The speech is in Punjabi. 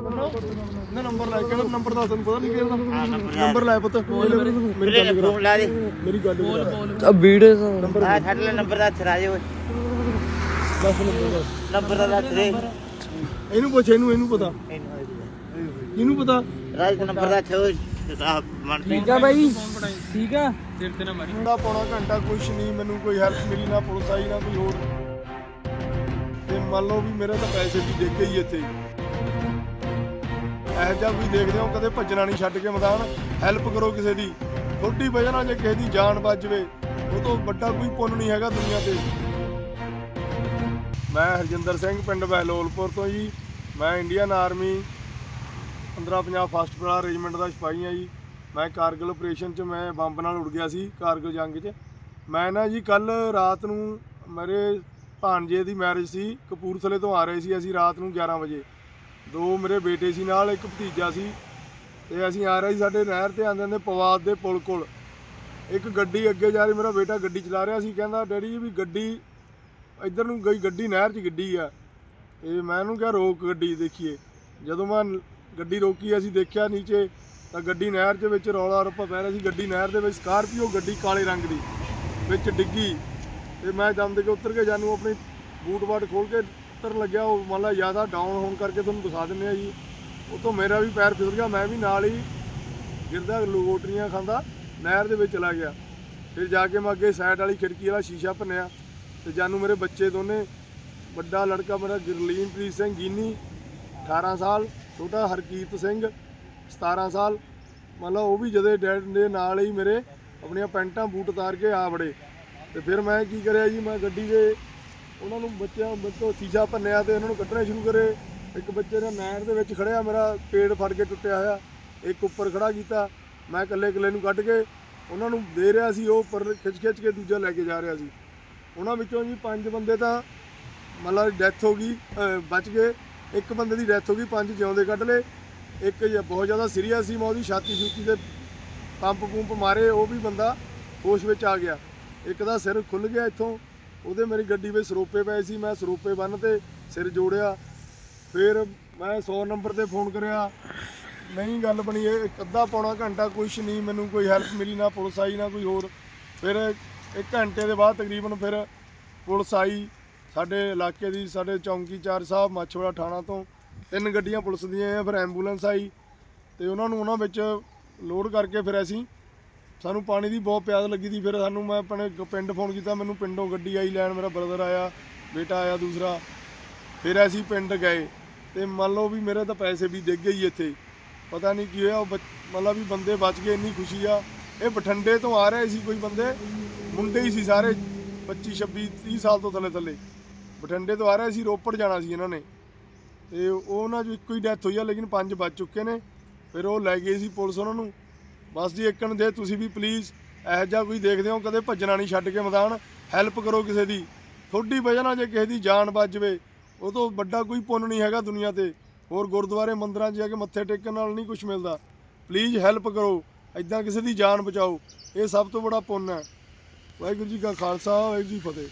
ਨਾ ਨੰਬਰ ਲੈ ਕਿਹੜਾ ਨੰਬਰ ਦਾ ਤੁਹਾਨੂੰ ਪਤਾ ਨਹੀਂ ਕਿਹਦਾ। ਹਾਂ ਨੰਬਰ ਨੰਬਰ ਲੈ ਪੁੱਤ ਮੇਰੀ ਗੱਲ ਕਰਾ। ਲਾ ਦੇ। ਮੇਰੀ ਗੱਲ ਕਰਾ। ਆ ਵੀਡੀਓ ਆ ਛੱਡ ਲੈ ਨੰਬਰ ਦਾ ਥਰਾ ਓਏ। ਦੱਸ ਨੰਬਰ ਦਾ। ਨੰਬਰ ਦਾ ਦੱਸ ਦੇ। ਇਹਨੂੰ ਪੁੱਛ ਇਹਨੂੰ ਇਹਨੂੰ ਪਤਾ। ਇਹਨੂੰ ਪਤਾ। ਰਾਜ ਨੰਬਰ ਦਾ ਥੋ ਮਨ ਠੀਕ ਆ ਬਾਈ। ਠੀਕ ਆ। ਦਾ ਪੌਣਾ ਘੰਟਾ ਕੁਛ ਨਹੀਂ ਮੈਨੂੰ ਕੋਈ ਹੈਲਪ ਮਿਲੀ ਨਾ ਪੁਲਿਸ ਆਈ ਨਾ ਕੋਈ ਹੋਰ। ਤੇ ਮੰਨ ਲਓ ਵੀ ਮੇਰੇ ਤਾਂ ਪੈਸੇ ਵੀ ਡਿੱਗ ਗਈ ਇੱਥੇ। ਇਹ ਜਿਹਾ ਵੀ ਦੇਖਦੇ ਹੋ, ਕਦੇ ਭੱਜਣਾ ਨਹੀਂ ਛੱਡ ਕੇ ਮੈਦਾਨ। ਹੈਲਪ ਕਰੋ ਕਿਸੇ ਦੀ। ਥੋੜੀ ਵਜ੍ਹਾ ਨਾਲ ਜੇ ਕਿਸੇ ਦੀ ਜਾਨ ਬਚ ਜਵੇ, ਉਹ ਤੋਂ ਵੱਡਾ ਕੋਈ ਪੁੰਨ ਨਹੀਂ ਹੈਗਾ ਦੁਨੀਆ ਤੇ। ਮੈਂ ਹਰਜਿੰਦਰ ਸਿੰਘ, ਪਿੰਡ ਬਹਿਲੋਲਪੁਰ ਤੋਂ ਜੀ। ਮੈਂ ਇੰਡੀਅਨ ਆਰਮੀ 15 ਪੰਜਾਬ ਫਸਟ ਪੜਾ ਰੈਜੀਮੈਂਟ ਦਾ ਸਿਪਾਹੀ ਆ ਜੀ। ਮੈਂ ਕਾਰਗਿਲ ਆਪਰੇਸ਼ਨ 'ਚ ਮੈਂ ਬੰਬ ਨਾਲ ਉੜ ਗਿਆ ਸੀ, ਕਾਰਗਿਲ ਜੰਗ 'ਚ। ਮੈਂ ਨਾ ਜੀ ਕੱਲ ਰਾਤ ਨੂੰ ਮੇਰੇ ਭਾਣਜੇ ਦੀ ਮੈਰਿਜ ਸੀ, ਕਪੂਰਥਲੇ ਤੋਂ ਆ ਰਹੇ ਸੀ ਅਸੀਂ ਰਾਤ ਨੂੰ 11 ਵਜੇ। ਦੋ ਮੇਰੇ ਬੇਟੇ ਸੀ ਨਾਲ, ਇੱਕ ਭਤੀਜਾ ਸੀ। ਤੇ ਅਸੀਂ ਆ ਰਹੇ ਸੀ ਸਾਡੇ ਨਹਿਰ ਤੇ, ਆਂਦੇ ਆਂਦੇ ਪਵਾਦ ਦੇ ਪੁਲ ਕੋਲ। ਇੱਕ ਗੱਡੀ ਅੱਗੇ ਜਾ ਰਹੀ, ਮੇਰਾ ਬੇਟਾ ਗੱਡੀ ਚਲਾ ਰਿਹਾ ਸੀ, ਕਹਿੰਦਾ, ਡੈਡੀ ਜੀ, ਵੀ ਗੱਡੀ ਇੱਧਰ ਨੂੰ ਗਈ, ਗੱਡੀ ਨਹਿਰ 'ਚ ਗੱਡੀ ਆ। ਤੇ ਮੈਂ ਉਹਨੂੰ ਕਿਹਾ, ਰੋਕ ਗੱਡੀ ਦੇਖੀਏ। ਜਦੋਂ ਮੈਂ ਗੱਡੀ ਰੋਕੀ, ਅਸੀਂ ਦੇਖਿਆ ਨੀਚੇ, ਤਾਂ ਗੱਡੀ ਨਹਿਰ ਦੇ ਵਿੱਚ ਰੌਲਾ ਰੱਪਾ ਪੈ ਰਿਹਾ ਸੀ। ਗੱਡੀ ਨਹਿਰ ਦੇ ਵਿੱਚ ਸਕਾਰਪੀਓ, ਗੱਡੀ ਕਾਲੇ ਰੰਗ ਦੀ ਵਿੱਚ ਡਿੱਗੀ। ਤੇ ਮੈਂ ਦਮ ਦੇ ਕੇ ਉੱਤਰ ਕੇ ਜਾਨੂੰ, ਆਪਣੀ ਬੂਟ ਬਾਟ ਖੋਲ ਕੇ ਪੱਤਰ ਲੱਗਿਆ, ਉਹ ਮੰਨ ਲਾ ਜ਼ਿਆਦਾ ਡਾਊਨ ਹੋਣ ਕਰਕੇ ਤੁਹਾਨੂੰ ਦਿਖਾ ਦਿੰਨੇ ਆ ਜੀ। ਉਹ ਤੋਂ ਮੇਰਾ ਵੀ ਪੈਰ ਫਿਸਲ ਗਿਆ, ਮੈਂ ਵੀ ਨਾਲ ਹੀ ਗਿਰਦਾ ਲੋਟਰੀਆਂ ਖਾਂਦਾ, ਨਹਿਰ ਦੇ ਵਿੱਚ ਚਲਾ ਗਿਆ। ਫਿਰ ਜਾ ਕੇ ਮੈਂ ਅੱਗੇ ਸਾਈਡ ਵਾਲੀ ਖਿੜਕੀ ਵਾਲਾ ਸ਼ੀਸ਼ਾ ਭੰਨਿਆ ਤੇ ਜਾਨੂੰ ਮੇਰੇ ਬੱਚੇ ਦੋਨੇ, ਵੱਡਾ ਲੜਕਾ ਮੇਰਾ ਗੁਰਲੀਨਪ੍ਰੀਤ ਸਿੰਘ ਗੀਨੀ 18 ਸਾਲ, ਛੋਟਾ ਹਰਕੀਰਤ ਸਿੰਘ 17 ਸਾਲ। ਮਤਲਬ ਉਹ ਵੀ ਜਦੇ ਡੈਡ ਦੇ ਨਾਲ ਹੀ ਮੇਰੇ ਆਪਣੀਆਂ ਪੈਂਟਾਂ ਬੂਟ ਉਤਾਰ ਕੇ ਆ ਵੜੇ। ਤੇ ਫਿਰ ਮੈਂ ਕੀ ਕਰਿਆ ਜੀ, ਮੈਂ ਗੱਡੀ ਦੇ ਉਹਨਾਂ ਨੂੰ ਬੱਚਿਆਂ ਬੱਚੋ ਸ਼ੀਸ਼ਾ ਭੰਨਿਆ ਤੇ ਉਹਨਾਂ ਨੂੰ ਕੱਢਣੇ ਸ਼ੁਰੂ ਕਰੇ। ਇੱਕ ਬੱਚੇ ਨੇ ਨਹਿਰ ਦੇ ਵਿੱਚ ਖੜਿਆ, ਮੇਰਾ ਪੇੜ ਫੜ ਕੇ ਟੁੱਟਿਆ ਹੋਇਆ। ਇੱਕ ਉੱਪਰ ਖੜਾ ਕੀਤਾ, ਮੈਂ ਇਕੱਲੇ ਇਕੱਲੇ ਨੂੰ ਕੱਢ ਕੇ ਉਹਨਾਂ ਨੂੰ ਦੇ ਰਿਹਾ ਸੀ, ਉਹ ਉੱਪਰ ਖਿੱਚ ਖਿੱਚ ਕੇ ਦੂਜਾ ਲੈ ਕੇ ਜਾ ਰਿਹਾ ਸੀ। ਉਹਨਾਂ ਵਿੱਚੋਂ ਜੀ ਪੰਜ ਬੰਦੇ ਤਾਂ ਮਤਲਬ ਡੈਥ ਹੋ ਗਈ ਬਚ ਗਏ। ਇੱਕ ਬੰਦੇ ਦੀ ਡੈਥ ਹੋ ਗਈ, ਪੰਜ ਜਿਉਂਦੇ ਕੱਢ ਲਏ। ਇੱਕ ਜ- ਬਹੁਤ ਜ਼ਿਆਦਾ ਸੀਰੀਅਸ ਸੀ, ਮੈਂ ਉਹਦੀ ਛਾਤੀ ਛੂਤੀ ਤੇ ਪੰਪ ਪੰਪ ਮਾਰੇ, ਉਹ ਵੀ ਬੰਦਾ ਹੋਸ਼ ਵਿੱਚ ਆ ਗਿਆ। ਇੱਕ ਦਾ ਸਿਰ ਖੁੱਲ ਗਿਆ ਇੱਥੋਂ। ਉਹਦੇ ਮੇਰੀ ਗੱਡੀ ਵਿੱਚ ਸਰੋਪੇ ਪਏ ਸੀ, ਮੈਂ ਸਰੋਪੇ ਬੰਨ ਤੇ ਸਿਰ ਜੋੜਿਆ। ਫਿਰ ਮੈਂ 100 ਨੰਬਰ ਤੇ ਫੋਨ ਕਰਿਆ, ਨਹੀਂ ਗੱਲ ਬਣੀ, ਇਹ ਇੱਕ ਅੱਧਾ ਪੌਣਾ ਘੰਟਾ ਕੁਛ ਨਹੀਂ, ਮੈਨੂੰ ਕੋਈ ਹੈਲਪ ਮਿਲੀ ਨਾ ਪੁਲਿਸ ਆਈ, ਨਾ ਕੋਈ ਹੋਰ। ਫਿਰ ਇੱਕ ਘੰਟੇ ਦੇ ਬਾਅਦ ਤਕਰੀਬਨ ਫਿਰ ਪੁਲਿਸ ਆਈ, ਸਾਡੇ ਇਲਾਕੇ ਦੀ, ਸਾਡੇ ਚੌਂਕੀਚਾਰ ਸਾਹਿਬ, ਮਾਛੋੜਾ ਥਾਣਾ ਤੋਂ। ਤਿੰਨ ਗੱਡੀਆਂ ਪੁਲਿਸ ਦੀਆਂ ਆਈਆਂ, ਫਿਰ ਐਂਬੂਲੈਂਸ ਆਈ। ਤੇ ਉਹਨਾਂ ਨੂੰ ਉਹਨਾਂ ਵਿੱਚ ਲੋਡ ਕਰਕੇ ਫਿਰ ਅਸੀਂ ਸਾਨੂੰ ਪਾਣੀ ਦੀ ਬਹੁਤ ਪਿਆਸ ਲੱਗੀ ਸੀ, ਫਿਰ ਸਾਨੂੰ ਮੈਂ ਆਪਣੇ ਪਿੰਡ ਫੋਨ ਕੀਤਾ, ਮੈਨੂੰ ਪਿੰਡੋਂ ਗੱਡੀ ਆਈ, ਲੈਣ ਮੇਰਾ ਬ੍ਰਦਰ ਆਇਆ, ਬੇਟਾ ਆਇਆ ਦੂਸਰਾ। ਫਿਰ ਅਸੀਂ ਪਿੰਡ ਗਏ ਤੇ ਮੰਨ ਲਓ ਵੀ ਮੇਰੇ ਤਾਂ ਪੈਸੇ ਵੀ ਡਿੱਗ ਗਏ ਜੀ ਇੱਥੇ। ਪਤਾ ਨਹੀਂ ਕੀ ਹੋਇਆ, ਉਹ ਬੱਚ- ਮਤਲਬ ਵੀ ਬੰਦੇ ਬਚ ਗਏ, ਇੰਨੀ ਖੁਸ਼ੀ ਆ। ਇਹ ਬਠੰਡੇ ਤੋਂ ਆ ਰਹੇ ਸੀ ਕੋਈ ਬੰਦੇ, ਮੁੰਡੇ ਹੀ ਸੀ ਸਾਰੇ 25 26 30 ਸਾਲ ਤੋਂ ਥੱਲੇ ਥੱਲੇ। ਬਠੰਡੇ ਤੋਂ ਆ ਰਹੇ ਸੀ, ਰੋਪੜ ਜਾਣਾ ਸੀ ਇਹਨਾਂ ਨੇ। ਤੇ ਉਹ ਉਹਨਾਂ ਚੋਂ ਇੱਕੋ ਹੀ ਡੈਥ ਹੋਈ ਆ, ਲੇਕਿਨ ਪੰਜ ਬਚ ਚੁੱਕੇ ਨੇ। ਫਿਰ ਉਹ ਲੈ ਗਏ ਸੀ ਪੁਲਿਸ ਉਹਨਾਂ ਨੂੰ। ਬਸ ਜੀ ਇੱਕਣ ਦੇ ਤੁਸੀਂ ਵੀ ਪਲੀਜ਼ ਇਹੋ ਜਿਹਾ ਕੋਈ ਦੇਖਦੇ ਹੋ, ਕਦੇ ਭੱਜਣਾ ਨਹੀਂ ਛੱਡ ਕੇ ਮੈਦਾਨ। ਹੈਲਪ ਕਰੋ ਕਿਸੇ ਦੀ। ਥੋੜੀ ਵਜ੍ਹਾ ਨਾਲ ਜੇ ਕਿਸੇ ਦੀ ਜਾਨ ਬਚ ਜਵੇ, ਉਹ ਤੋਂ ਵੱਡਾ ਕੋਈ ਪੁੰਨ ਨਹੀਂ ਹੈਗਾ ਦੁਨੀਆ ਤੇ। ਹੋਰ ਗੁਰਦੁਆਰੇ ਮੰਦਰਾਂ 'ਚ ਜਾ ਕੇ ਮੱਥੇ ਟੇਕਣ ਨਾਲ ਨਹੀਂ ਕੁਝ ਮਿਲਦਾ। ਪਲੀਜ਼ ਹੈਲਪ ਕਰੋ। ਐਦਾਂ ਕਿਸੇ ਦੀ ਜਾਨ ਬਚਾਓ। ਇਹ ਸਭ ਤੋਂ ਬੜਾ ਪੁੰਨ ਹੈ। ਵਾਹਿਗੁਰੂ ਜੀ ਕਾ ਖਾਲਸਾ, ਵਾਹਿਗੁਰੂ ਜੀ ਫਤਿਹ।